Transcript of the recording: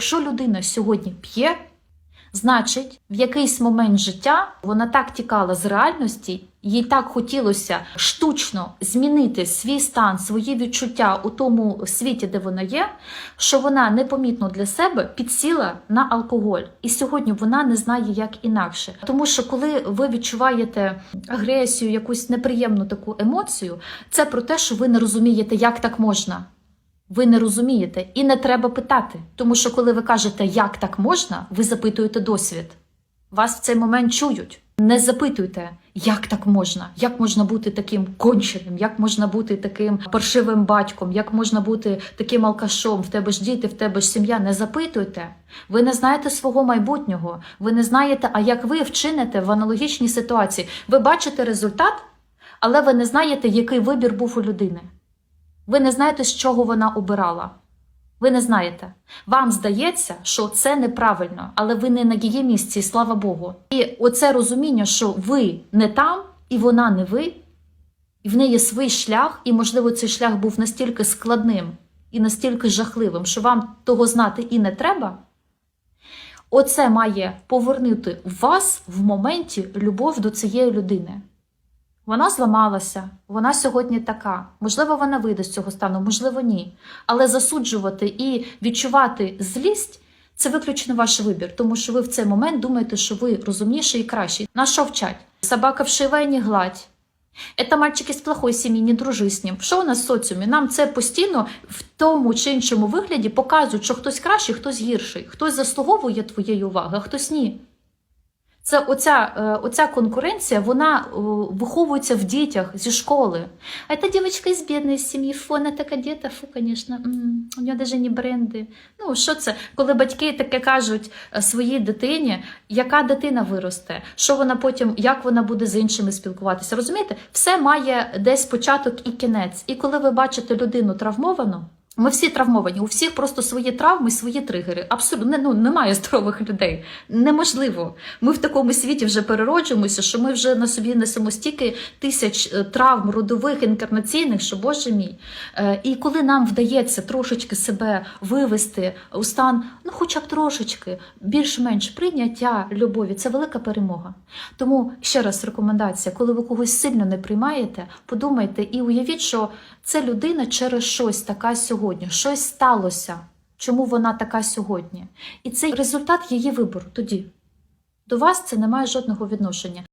якщо людина сьогодні п'є, значить, в якийсь момент життя вона так тікала з реальності, їй так хотілося штучно змінити свій стан, свої відчуття у тому світі, де вона є, що вона непомітно для себе підсіла на алкоголь. І сьогодні вона не знає, як інакше. Тому що коли ви відчуваєте агресію, якусь неприємну таку емоцію, це про те, що ви не розумієте, як так можна. Ви не розумієте і не треба питати. Тому що коли ви кажете, як так можна, ви запитуєте досвід. Вас в цей момент чують. Не запитуйте, як так можна, як можна бути таким конченим, як можна бути таким паршивим батьком, як можна бути таким алкашом, в тебе ж діти, в тебе ж сім'я. Не запитуйте. Ви не знаєте свого майбутнього, ви не знаєте, а як ви вчините в аналогічній ситуації. Ви бачите результат, але ви не знаєте, який вибір був у людини. Ви не знаєте, з чого вона обирала. Ви не знаєте. Вам здається, що це неправильно, але ви не на її місці, слава Богу. І оце розуміння, що ви не там, і вона не ви, і в неї свій шлях, і, можливо, цей шлях був настільки складним і настільки жахливим, що вам того знати і не треба. Оце має повернути вас в моменті любов до цієї людини. Вона зламалася, вона сьогодні така. Можливо, вона вийде з цього стану, можливо, ні. Але засуджувати і відчувати злість це виключно ваш вибір, тому що ви в цей момент думаєте, що ви розумніші і кращі. На що вчать? Собака вшиває, не гладь. Это мальчик із плохої сім'ї, не дружи з ним. Що у нас в соціумі? Нам це постійно в тому чи іншому вигляді показують, що хтось кращий, хтось гірший, хтось заслуговує твоєї уваги, а хтось ні. Це оця, е, оця конкуренція, вона е, виховується в дітях зі школи. А ця дівчинка із бідної сім'ї, фу, вона так одета, фу, звісно, у нього навіть не бренди. Ну, що це, коли батьки таке кажуть е, своїй дитині, яка дитина виросте, що вона потім, як вона буде з іншими спілкуватися. Розумієте, все має десь початок і кінець. І коли ви бачите людину травмовану, ми всі травмовані, у всіх просто свої травми, свої тригери. Абсолютно ну, немає здорових людей. Неможливо. Ми в такому світі вже перероджуємося, що ми вже на собі несемо стільки тисяч е, травм родових, інкарнаційних, що Боже мій. Е, І коли нам вдається трошечки себе вивести у стан, ну хоча б трошечки, більш-менш прийняття любові, це велика перемога. Тому ще раз рекомендація, коли ви когось сильно не приймаєте, подумайте і уявіть, що це людина через щось така сьогодні, щось сталося, чому вона така сьогодні. І це результат її вибору тоді. До вас це не має жодного відношення.